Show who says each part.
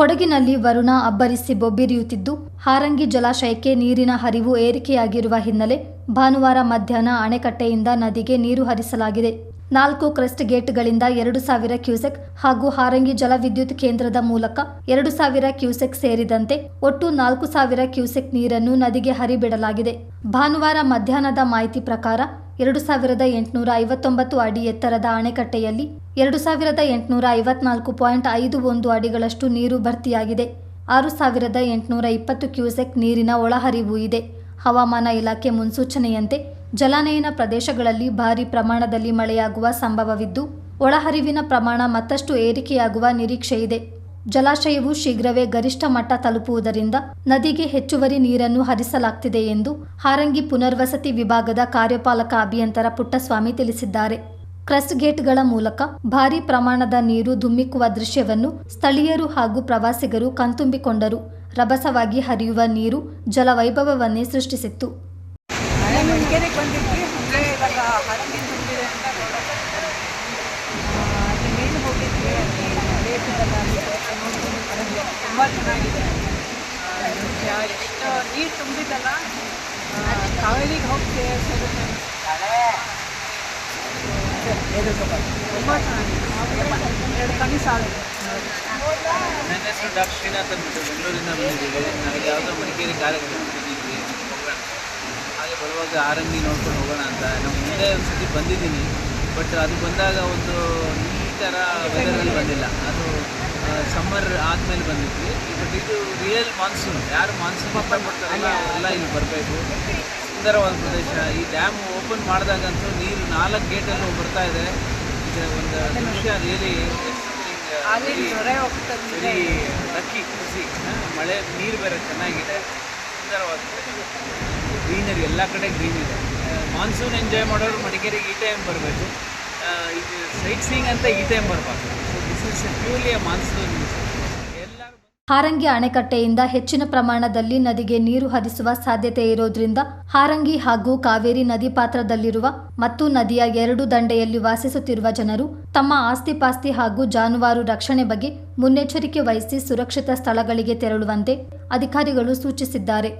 Speaker 1: ಕೊಡಗಿನಲ್ಲಿ ವರುಣ ಅಬ್ಬರಿಸಿ ಬೊಬ್ಬಿರಿಯುತ್ತಿದ್ದು, ಹಾರಂಗಿ ಜಲಾಶಯಕ್ಕೆ ನೀರಿನ ಹರಿವು ಏರಿಕೆಯಾಗಿರುವ ಹಿನ್ನೆಲೆ ಭಾನುವಾರ ಮಧ್ಯಾಹ್ನ ಅಣೆಕಟ್ಟೆಯಿಂದ ನದಿಗೆ ನೀರು ಹರಿಸಲಾಗಿದೆ. ನಾಲ್ಕು ಕ್ರೆಸ್ಟ್ ಗೇಟ್ಗಳಿಂದ ಎರಡು ಸಾವಿರ ಕ್ಯೂಸೆಕ್ ಹಾಗೂ ಹಾರಂಗಿ ಜಲವಿದ್ಯುತ್ ಕೇಂದ್ರದ ಮೂಲಕ ಎರಡು ಸಾವಿರ ಕ್ಯೂಸೆಕ್ ಸೇರಿದಂತೆ ಒಟ್ಟು ನಾಲ್ಕು ಸಾವಿರ ಕ್ಯೂಸೆಕ್ ನೀರನ್ನು ನದಿಗೆ ಹರಿಬಿಡಲಾಗಿದೆ. ಭಾನುವಾರ ಮಧ್ಯಾಹ್ನದ ಮಾಹಿತಿ ಪ್ರಕಾರ ಎರಡು ಸಾವಿರದ ಎಂಟುನೂರ ಐವತ್ತೊಂಬತ್ತು ಅಡಿ ಎತ್ತರದ ಅಣೆಕಟ್ಟೆಯಲ್ಲಿ ಎರಡು ಸಾವಿರದ ಎಂಟುನೂರ ಐವತ್ನಾಲ್ಕು ಪಾಯಿಂಟ್ ಐದು ಒಂದು ಅಡಿಗಳಷ್ಟು ನೀರು ಭರ್ತಿಯಾಗಿದೆ. ಆರು ಸಾವಿರದ ಎಂಟುನೂರ ಇಪ್ಪತ್ತು ಕ್ಯೂಸೆಕ್ ನೀರಿನ ಒಳಹರಿವು ಇದೆ. ಹವಾಮಾನ ಇಲಾಖೆ ಮುನ್ಸೂಚನೆಯಂತೆ ಜಲಾನಯನ ಪ್ರದೇಶಗಳಲ್ಲಿ ಭಾರೀ ಪ್ರಮಾಣದಲ್ಲಿ ಮಳೆಯಾಗುವ ಸಂಭವವಿದ್ದು, ಒಳಹರಿವಿನ ಪ್ರಮಾಣ ಮತ್ತಷ್ಟು ಏರಿಕೆಯಾಗುವ ನಿರೀಕ್ಷೆ ಇದೆ ಜಲಾಶಯವು ಶೀಘ್ರವೇ ಗರಿಷ್ಠ ಮಟ್ಟ ತಲುಪುವುದರಿಂದ ನದಿಗೆ ಹೆಚ್ಚುವರಿ ನೀರನ್ನು ಹರಿಸಲಾಗ್ತಿದೆ ಎಂದು ಹಾರಂಗಿ ಪುನರ್ವಸತಿ ವಿಭಾಗದ ಕಾರ್ಯಪಾಲಕ ಅಭಿಯಂತರ ಪುಟ್ಟಸ್ವಾಮಿ ತಿಳಿಸಿದ್ದಾರೆ. ಕ್ರಸ್ಟ್ ಗೇಟ್ಗಳ ಮೂಲಕ ಭಾರೀ ಪ್ರಮಾಣದ ನೀರು ಧುಮ್ಮಿಕ್ಕುವ ದೃಶ್ಯವನ್ನು ಸ್ಥಳೀಯರು ಹಾಗೂ ಪ್ರವಾಸಿಗರು ಕಣ್ತುಂಬಿಕೊಂಡರು. ರಭಸವಾಗಿ ಹರಿಯುವ ನೀರು ಜಲವೈಭವವನ್ನೇ ಸೃಷ್ಟಿಸಿತ್ತು.
Speaker 2: ಎಷ್ಟು ನೀರು ತುಂಬಿದ್ದಲ್ಲ ಕಾವೇರಿಗೆ ಹೋಗಿ ತುಂಬ ಚೆನ್ನಾಗಿದೆ. ಎರಡು ಕನಸು ಆಗುತ್ತೆ
Speaker 3: ನನ್ನ ಹೆಸರು ಡಾಕ್ಟರ್ ಶ್ರೀನಾಥ್ ಅಂದ್ಬಿಟ್ಟು ಬೆಂಗಳೂರಿಂದ ಬಂದಿದ್ದೀವಿ ನಾವು ಯಾವುದೋ ಮಡಿಕೇರಿ ಕಾರ್ಯಕ್ರಮ ಬಂದಿದ್ವಿ ಹೋಗೋಣ ಹಾಗೆ ಬರುವಾಗ ಆರಂಗಿ ನೋಡ್ಕೊಂಡು ಹೋಗೋಣ ಅಂತ. ನಾವು ಮುಂದೆ ಒಂದು ಸತಿ ಬಂದಿದ್ದೀನಿ, ಬಟ್ ಅದು ಬಂದಾಗ ಒಂದು ಈ ಥರ ವೆದರಲ್ಲಿ ಬಂದಿಲ್ಲ. ಅದು ಸಮ್ಮರ್ ಆದ್ಮೇಲೆ ಬಂದಿದ್ವಿ. ಬಟ್ ಇದು ರಿಯಲ್ ಮಾನ್ಸೂನ್ ಯಾರು ಮಾನ್ಸೂನ್ ಮಾಡ್ತಾರಲ್ಲ ಎಲ್ಲ ಇಲ್ಲಿ ಬರಬೇಕು. ಸುಂದರವಾದ ಪ್ರದೇಶ. ಈ ಡ್ಯಾಮ್ ಓಪನ್ ಮಾಡಿದಾಗಂತೂ ನೀರು ನಾಲ್ಕು ಗೇಟಲ್ಲೂ ಬರ್ತಾ ಇದೆ. ಇದು ಒಂದು ದೃಶ್ಯ ರಿಯಲಿ ವೆರಿ ಲಕ್ಕಿ ಖುಷಿ. ಮಳೆ ನೀರು ಬೇರೆ ಚೆನ್ನಾಗಿದೆ. ಸುಂದರವಾದ ಗ್ರೀನರಿ ಎಲ್ಲ ಕಡೆ ಗ್ರೀನ್ ಇದೆ ಮಾನ್ಸೂನ್ ಎಂಜಾಯ್ ಮಾಡೋರು ಮಡಿಕೇರಿಗೆ ಈ ಟೈಮ್ ಬರಬೇಕು. ಇದು ಸೈಟ್ ಸೀಯಿಂಗ್ ಅಂತ ಈ ಟೈಮ್ ಬರಬಾರ್ದು.
Speaker 1: ಹಾರಂಗಿ ಅಣೆಕಟ್ಟೆಯಿಂದ ಹೆಚ್ಚಿನ ಪ್ರಮಾಣದಲ್ಲಿ ನದಿಗೆ ನೀರು ಹರಿಸುವ ಸಾಧ್ಯತೆ ಇರೋದ್ರಿಂದ ಹಾರಂಗಿ ಹಾಗೂ ಕಾವೇರಿ ನದಿ ಪಾತ್ರದಲ್ಲಿರುವ ಮತ್ತು ನದಿಯ ಎರಡು ದಂಡೆಯಲ್ಲಿ ವಾಸಿಸುತ್ತಿರುವ ಜನರು ತಮ್ಮ ಆಸ್ತಿಪಾಸ್ತಿ ಹಾಗೂ ಜಾನುವಾರು ರಕ್ಷಣೆ ಬಗ್ಗೆ ಮುನ್ನೆಚ್ಚರಿಕೆ ವಹಿಸಿ ಸುರಕ್ಷಿತ ಸ್ಥಳಗಳಿಗೆ ತೆರಳುವಂತೆ ಅಧಿಕಾರಿಗಳು ಸೂಚಿಸಿದ್ದಾರೆ.